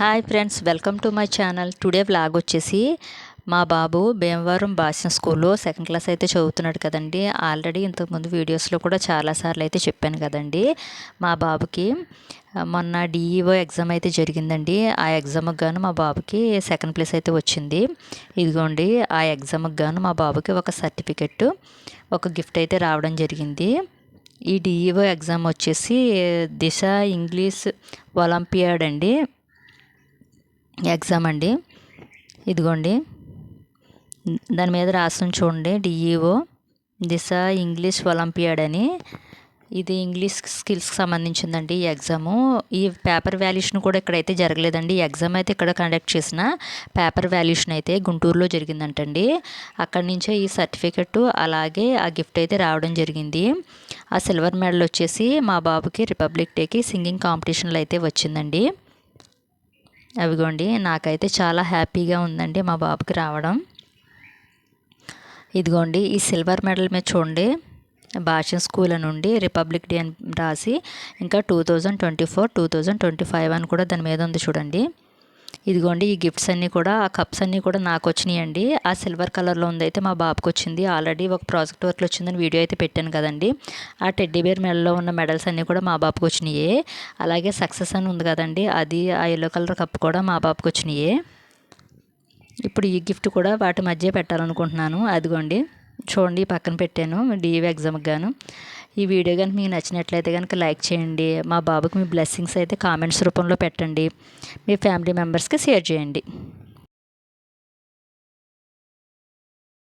Hi friends welcome to my channel today vlog వచ్చేసి మా బాబు భీమవరం భాషణ స్కూల్లో సెకండ్ క్లాస్ అయితే చదువుతున్నాడు కదండి. ఆల్రెడీ ఇంతకుముందు వీడియోస్లో కూడా చాలాసార్లు అయితే చెప్పాను కదండి. మా బాబుకి మొన్న డిఈఓ ఎగ్జామ్ అయితే జరిగిందండి. ఆ ఎగ్జామ్కి గాను మా బాబుకి సెకండ్ ప్లేస్ అయితే వచ్చింది. ఇదిగోండి ఆ ఎగ్జామ్కి గాను మా బాబుకి ఒక సర్టిఫికెట్ ఒక గిఫ్ట్ అయితే రావడం జరిగింది. ఈ డిఈఓ ఎగ్జామ్ వచ్చేసి దిశ ఇంగ్లీష్ ఒలింపియాడ్ అండి. ఎగ్జామ్ అండి. ఇదిగోండి. దాని మీద రాసిన చూడండి. డిఈఓ దిశ ఇంగ్లీష్ ఒలింపియాడ్ అని ఇది ఇంగ్లీష్ స్కిల్స్కి సంబంధించిందండి ఈ ఎగ్జాము. ఈ పేపర్ వాల్యూషన్ కూడా ఇక్కడైతే జరగలేదండి. ఈ ఎగ్జామ్ అయితే ఇక్కడ కండక్ట్ చేసిన పేపర్ వాల్యూషన్ అయితే గుంటూరులో జరిగిందంటండి. అక్కడి నుంచే ఈ సర్టిఫికెట్ అలాగే ఆ గిఫ్ట్ అయితే రావడం జరిగింది. ఆ సిల్వర్ మెడల్ వచ్చేసి మా బాబుకి రిపబ్లిక్ డేకి సింగింగ్ కాంపిటీషన్లో అయితే వచ్చిందండి. అవిగోండి నాకైతే చాలా హ్యాపీగా ఉందండి మా బాబుకి రావడం. ఇదిగోండి ఈ సిల్వర్ మెడల్ మీద చూడండి. భాష స్కూల్ నుండి రిపబ్లిక్ డే అని రాసి ఇంకా two thousand twenty four two thousand twenty five అని కూడా దాని మీద ఉంది చూడండి. ఇదిగోండి ఈ గిఫ్ట్స్ అన్నీ కూడా ఆ కప్స్ అన్నీ కూడా నాకు వచ్చినాయండి ఆ సిల్వర్ కలర్లో ఉంది అయితే మా బాబుకి వచ్చింది ఆల్రెడీ ఒక ప్రాజెక్ట్ వర్క్లో వచ్చిందని వీడియో అయితే పెట్టాను కదండి. ఆ టెడ్డీ బేర్ మెడలో ఉన్న మెడల్స్ అన్నీ కూడా మా బాబుకి వచ్చినాయి అలాగే సక్సెస్ అని ఉంది కదండి. అది ఆ ఎల్లో కలర్ కప్ కూడా మా బాబుకి వచ్చినాయి ఇప్పుడు ఈ గిఫ్ట్ కూడా వాటి మధ్య పెట్టాలనుకుంటున్నాను. అదిగోండి. చూడండి పక్కన పెట్టాను. డిఈవి ఎగ్జామ్కి గాను. ఈ వీడియో కనుక మీకు నచ్చినట్లయితే కనుక లైక్ చేయండి. మా బాబుకి మీ బ్లెస్సింగ్స్ అయితే కామెంట్స్ రూపంలో పెట్టండి. మీ ఫ్యామిలీ మెంబర్స్కి షేర్ చేయండి.